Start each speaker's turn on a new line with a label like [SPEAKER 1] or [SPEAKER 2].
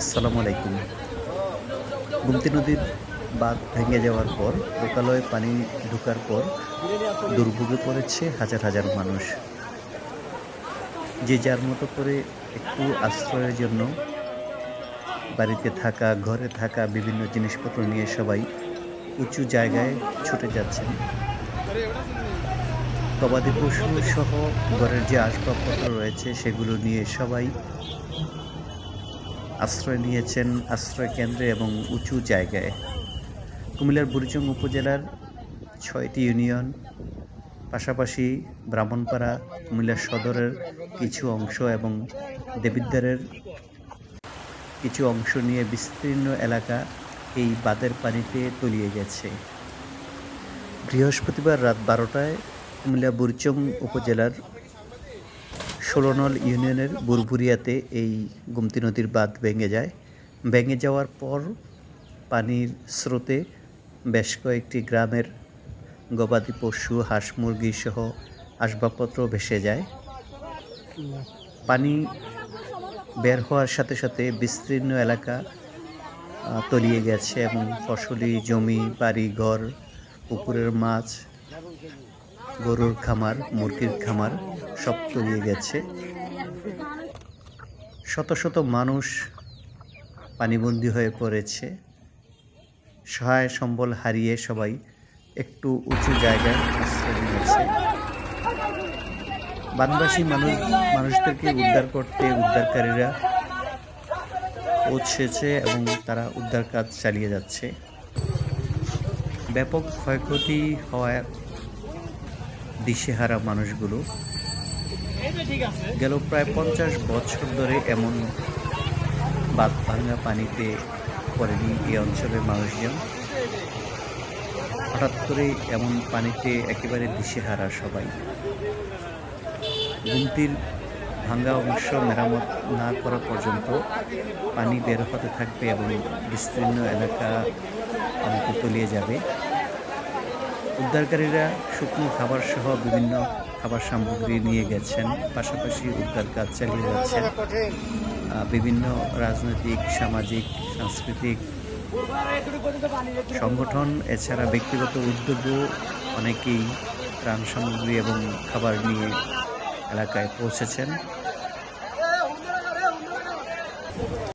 [SPEAKER 1] আসসালামু আলাইকুম। গুমতি নদীর বাঁধ ভেঙে যাওয়ার পর, লোকালয়ে পানি ঢোকার পর দুর্ভোগে পড়েছে হাজার হাজার মানুষ। যে যার মতো করে একটু আশ্রয়ের জন্য বাড়িতে থাকা, ঘরে থাকা বিভিন্ন জিনিসপত্র নিয়ে সবাই উঁচু জায়গায় ছুটে যাচ্ছেন। গবাদি পশু সহ ঘরের যে আসবাবপত্র রয়েছে, সেগুলো নিয়ে সবাই আশ্রয় নিয়েছেন আশ্রয় কেন্দ্রে এবং উঁচু জায়গায়। কুমিল্লার বুড়িচং উপজেলার ছয়টি ইউনিয়ন, পাশাপাশি ব্রাহ্মণপাড়া, কুমিল্লা সদরের কিছু অংশ এবং দেবিদ্বারের কিছু অংশ নিয়ে বিস্তীর্ণ এলাকা এই বাঁধের পানিতে তলিয়ে গেছে। বৃহস্পতিবার রাত বারোটায় কুমিল্লা বুড়িচং উপজেলার ষোলনল ইউনিয়নের বুরবুরিয়াতে এই গুমতি নদীর বাঁধ ভেঙে যায়। ভেঙে যাওয়ার পর পানির স্রোতে বেশ কয়েকটি গ্রামের গবাদি পশু, হাঁস মুরগি সহ আসবাবপত্র ভেসে যায়। পানি বের হওয়ার সাথে সাথে বিস্তীর্ণ এলাকা তলিয়ে গেছে এবং ফসলি, জমি বাড়ি ঘর পুকুরের মাছ গরুর খামার, মুরগির খামার সব তলিয়ে গেছে। শত শত মানুষ পানিবন্দী হয়ে পড়েছে। সহায় সম্বল হারিয়ে সবাই একটু উঁচু জায়গায় আশ্রয় নিয়েছে। বানবাসী মানুষ মানুষদেরকে উদ্ধার করতে উদ্ধারকারীরা পৌঁছেছে এবং তারা উদ্ধার কাজ চালিয়ে যাচ্ছে। ব্যাপক ক্ষয়ক্ষতি হওয়ায় দিশেহারা মানুষগুলো গেল প্রায় পঞ্চাশ বছর ধরে এমন বাদ ভাঙা পানিতে পড়েনি এই অঞ্চলের মানুষজন। হঠাৎ করে এমন পানিতে একেবারে দিশেহারা সবাই। গুমতির ভাঙ্গা অংশ মেরামত না করা পর্যন্ত পানি বের হতে থাকবে এবং বিস্তীর্ণ এলাকা পানিতে তলিয়ে যাবে। উদ্ধারকারীরা শুকনো খাবার সহ বিভিন্ন খাবার সামগ্রী নিয়ে গেছেন, পাশাপাশি উদ্ধার কাজ চালিয়ে যাচ্ছেন। বিভিন্ন রাজনৈতিক, সামাজিক, সাংস্কৃতিক সংগঠন, এছাড়া ব্যক্তিগত উদ্যোগও অনেকেই ত্রাণ সামগ্রী এবং খাবার নিয়ে এলাকায় পৌঁছেছেন।